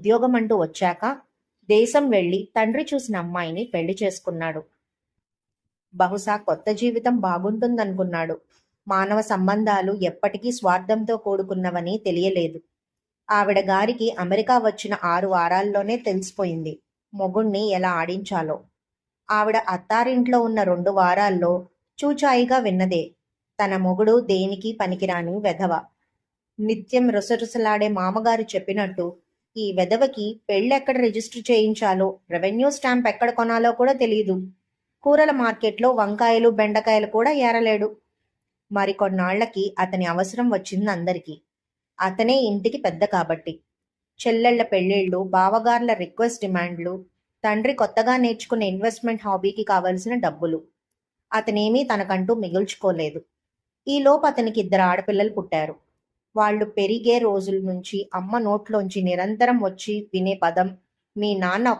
ఉద్యోగం అంటూ వచ్చాక దేశం వెళ్ళి తండ్రి చూసిన అమ్మాయిని పెళ్ళి చేసుకున్నాడు. బహుశా కొత్త జీవితం బాగుంటుందనుకున్నాడు. మానవ సంబంధాలు ఎప్పటికీ స్వార్థంతో కూడుకున్నవని తెలియలేదు. ఆవిడ గారికి అమెరికా వచ్చిన ఆరు వారాల్లోనే తెలిసిపోయింది. మొగుణ్ణి ఎలా ఆడించాలో. ఆవిడ అత్తారింట్లో ఉన్న రెండు వారాల్లో చూచాయిగా విన్నదే. తన మొగుడు దేనికి పనికిరాని వెధవ. నిత్యం రుసరుసలాడే మామగారు చెప్పినట్టు ఈ వెధవకి పెళ్ళెక్కడ రిజిస్టర్ చేయించాలో రెవెన్యూ స్టాంప్ ఎక్కడ కొనాలో కూడా తెలియదు కూరల మార్కెట్లో వంకాయలు బెండకాయలు కూడా ఏరలేడు. మరికొన్నాళ్ళకి అతని అవసరం వచ్చింది అందరికీ. అతనే ఇంటికి పెద్ద కాబట్టి. చెల్లెళ్ళ పెళ్ళిళ్ళు బావగార్ల రిక్వెస్ట్ డిమాండ్లు తండ్రి కొత్తగా నేర్చుకునే ఇన్వెస్ట్మెంట్ హాబీకి కావలసిన డబ్బులు. అతనేమీ తనకంటూ మిగుల్చుకోలేదు. ఈలోపు అతనికి ఇద్దరు ఆడపిల్లలు పుట్టారు. వాళ్ళు పెరిగే రోజుల నుంచి అమ్మ నోట్లోంచి నిరంతరం వచ్చి వినే పదం మీ నాన్న ఒక